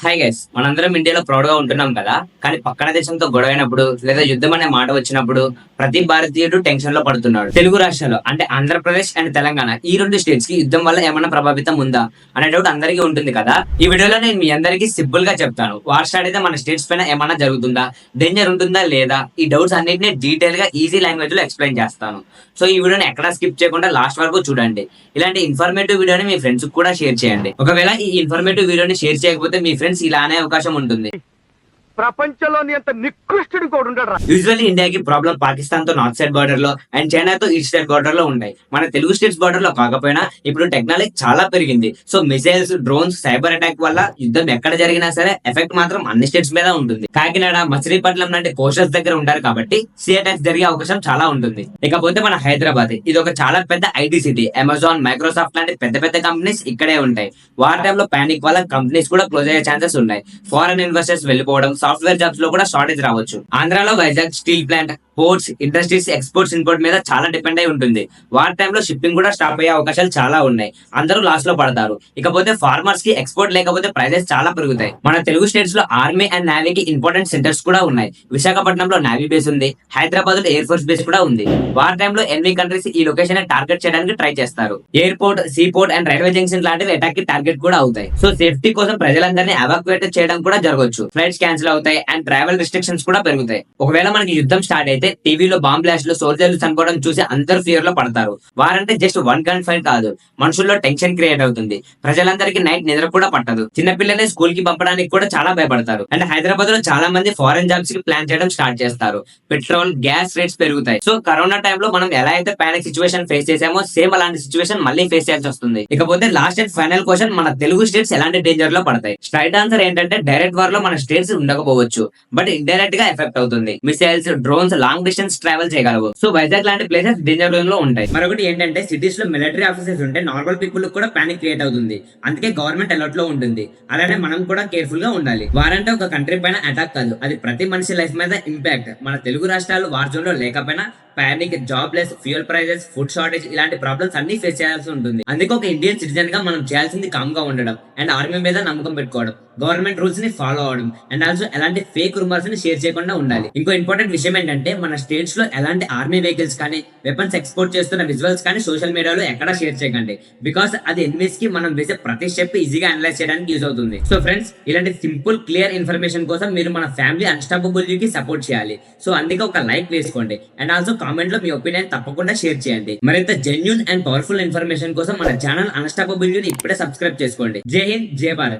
Hi guys మనందరం ఇండియాలో ప్రౌడ్గా ఉంటున్నాం కదా? కానీ పక్కన దేశంతో గొడవ అయినప్పుడు లేదా యుద్ధం అనే మాట వచ్చినప్పుడు ప్రతి భారతీయుడు టెన్షన్లో పడుతున్నాడు. తెలుగు రాష్ట్రాలు అంటే ఆంధ్రప్రదేశ్ అండ్ తెలంగాణ ఈ రెండు స్టేట్స్కి యుద్ధం వల్ల ఏమైనా ప్రభావితం ఉందా? అనే డౌట్ అందరికీ ఉంటుంది కదా. ఈ వీడియోలో నేను మీ అందరికీ సింపుల్గా చెప్తాను. వార్ స్టార్ట్ అయితే మన స్టేట్స్ పైన ఏమైనా జరుగుతుందా? డేంజర్ ఉంటుందా లేదా? ఈ డౌట్స్ అన్నింటినీ డీటెయిల్గా ఈజీ లాంగ్వేజ్లో ఎక్స్ప్లెయిన్ చేస్తాను. సో ఈ వీడియోని ఎక్కడా స్కిప్ చేయకుండా లాస్ట్ వరకు చూడండి. ఇలాంటి ఇన్ఫర్మేటివ్ వీడియోని మీ ఫ్రెండ్స్ కూడా షేర్ చేయండి. ఒకవేళ ఈ ఇన్ఫర్మేటివ్ వీడియోని షేర్ చేయకపోతే మీ ఫ్రెండ్స్ ఇలా అనే అవకాశం ఉంటుంది. ప్రపంచంలోని అంత నికృష్టుడు కూడా ఉండడు యూజువల్లీ ఇండియాకి ప్రాబ్లం పాకిస్తాన్తో నార్త్ సైడ్ బార్డర్లో అండ్ చైనాతో ఈస్ట్ సైడ్ బార్డర్లో ఉన్నాయి. మన తెలుగు స్టేట్స్ బార్డర్లో కాకపోయినా ఇప్పుడు టెక్నాలజీ చాలా పెరిగింది. So missiles drones cyber attack వల్ల యుద్ధం ఎక్కడ జరిగినా సరే ఎఫెక్ట్ మాత్రం అన్ని స్టేట్స్ మీద ఉంటుంది. కాకినాడ మచిలీపట్నం లాంటి కోస్టల్స్ దగ్గర ఉంటారు కాబట్టి సీ అటాక్స్ జరిగే అవకాశం చాలా ఉంటుంది. ఇకపోతే మన హైదరాబాద్ ఇది ఒక చాలా పెద్ద ఐటీ సిటీ అమెజాన్ మైక్రోసాఫ్ట్ లాంటి పెద్ద పెద్ద కంపెనీస్ ఇక్కడే ఉంటాయి. వార్ టైంలో పానిక్ వల్ల కంపెనీస్ కూడా క్లోజ్ అయ్యే ఛాన్సెస్ ఉన్నాయి. ఫారెన్ ఇన్వెస్టర్స్ వెళ్ళిపోవడం సాఫ్ట్వేర్ జాబ్స్లో కూడా షార్టేజ్ రావచ్చు. ఆంధ్రాలో Vizag steel plant ports industries exports import మీద చాలా డిపెండ్ అయి ఉంటుంది. వార్ టైంలో షిప్పింగ్ కూడా స్టాప్ అయ్యే అవకాశాలు చాలా ఉన్నాయి. అందరూ లాస్లో పడతారు. ఇకపోతే ఫార్మర్స్కి ఎక్స్పోర్ట్ లేకపోతే ప్రైజెస్ చాలా పెరుగుతాయి. మన తెలుగు స్టేట్స్లో ఆర్మీ అండ్ నేవీకి ఇంపార్టెంట్ సెంటర్స్ కూడా ఉన్నాయి. విశాఖపట్నంలో నేవీ బేస్ ఉంది. హైదరాబాద్లో ఎయిర్ ఫోర్స్ బేస్ కూడా ఉంది. వార్ టైంలో ఎన్వి కంట్రీస్ ఈ లొకేషన్ టార్గెట్ చేయడానికి ట్రై చేస్తారు. Airport seaport and railway junction లాంటివి అటాక్కి టార్గెట్ కూడా అవుతాయి. సో సేఫ్టీ కోసం ప్రజలందరినీ ఎవాక్యుయేట్ చేయడం కూడా జరగవచ్చు. ఫ్లైట్స్ క్యాన్సిల్ అవుతాయి అండ్ ట్రావెల్ రిస్ట్రిక్షన్స్ కూడా పెరుగుతాయి. ఒకవేళ మనకి యుద్ధం స్టార్ట్ అయితే టీవీలో బాంబ్ బ్లాస్ట్లో సోల్జర్లు చనిపోవడం చూసి అందరు ఫియర్లో పడతారు. వారంటే జస్ట్ వన్ గన్ ఫైట్ కాదు. మనుషుల్లో టెన్షన్ క్రియేట్ అవుతుంది. ప్రజలందరికీ నైట్ నిద్ర కూడా పట్టదు. చిన్నపిల్లల్ని స్కూల్కి పంపడానికి కూడా చాలా భయపడతారు. అండ్ హైదరాబాద్లో చాలా మంది ఫారెన్ జాబ్స్కి ప్లాన్ చేయడం స్టార్ట్ చేస్తారు. పెట్రోల్ గ్యాస్ రేట్స్ పెరుగుతాయి. సో కరోనా టైంలో మనం ఎలా అయితే పానిక్ సిచువేషన్ ఫేస్ చేసామో సేమ్ అలాంటి సిచువేషన్ మళ్ళీ ఫేస్ చేయాల్సి వస్తుంది. ఇకపోతే లాస్ట్ అండ్ ఫైనల్ క్వశ్చన్ మన తెలుగు స్టేట్స్ ఎలాంటి డేంజర్లో పడతాయి? స్ట్రైట్ ఆన్సర్ ఏంటంటే డైరెక్ట్ వార్లో మన స్టేట్స్ అవ్వకపోవచ్చు బట్ ఇండైరెక్ట్గా ఎఫెక్ట్ అవుతుంది. Missiles drones long distance travel చేయగలవు. సో వైజాగ్ లాంటి ప్లేసెస్ డేంజర్ జోన్లో ఉంటాయి. మరొకటి ఏంటంటే సిటీస్లో మిలిటరీ ఆఫీసెస్ ఉంటే నార్మల్ పీపుల్ కూడా పానిక్ క్రియేట్ అవుతుంది. అందుకే గవర్నమెంట్ అలర్ట్లో ఉంటుంది. అలానే మనం కూడా కేర్ఫుల్గా ఉండాలి. వారంటే ఒక కంట్రీ పైన అటాక్ కాదు. అది ప్రతి మనిషి లైఫ్ మీద ఇంపాక్ట్ మన తెలుగు రాష్ట్రాలు వార్ జోన్లో లేకపోయినా panic job less fuel prices food shortage ఇలాంటి ప్రాబ్లమ్స్ అన్ని ఫేస్ చేయాల్సి ఉంటుంది. అందుకే ఒక ఇండియన్ సిటిజన్గా మనం చేయాల్సింది కామ్గా ఉండడం అండ్ ఆర్మీ మీద నమ్మకం పెట్టుకోవడం గవర్నమెంట్ రూల్స్ని ఫాలో అవడం అండ్ ఆల్సో ఎలాంటి ఫేక్ రూమర్స్ని షేర్ చేయకుండా ఉండాలి. ఇంకో ఇంపార్టెంట్ విషయం ఏంటంటే మన స్టేట్స్లో ఎలాంటి ఆర్మీ వెహికల్స్ కానీ వెపన్స్ ఎక్స్పోర్ట్ చేస్తున్న విజువల్స్ కానీ సోషల్ మీడియాలో ఎక్కడ షేర్ చేయకండి. బికాస్ అది ఎనిమిస్కి మనం వేసే ప్రతి స్టెప్ ఈజీగా అనలైజ్ చేయడానికి యూజ్ అవుతుంది. సో ఫ్రెండ్స్ ఇలాంటి సింపుల్ క్లియర్ ఇన్ఫర్మేషన్ కోసం మీరు మన ఫ్యామిలీ అన్స్టాపబుల్కి సపోర్ట్ చేయాలి. సో అందుకే ఒక లైక్ వేసుకోండి అండ్ ఆల్సో కామెంట్లో మీ ఒపీనియన్ తప్పకుండా షేర్ చేయండి. మరింత జెన్యున్ అండ్ పవర్ఫుల్ ఇన్ఫర్మేషన్ కోసం మన ఛానల్ అన్స్టాపబుల్ ఇప్పుడే సబ్స్క్రైబ్ చేసుకోండి. జై హింద్ జై భారత్.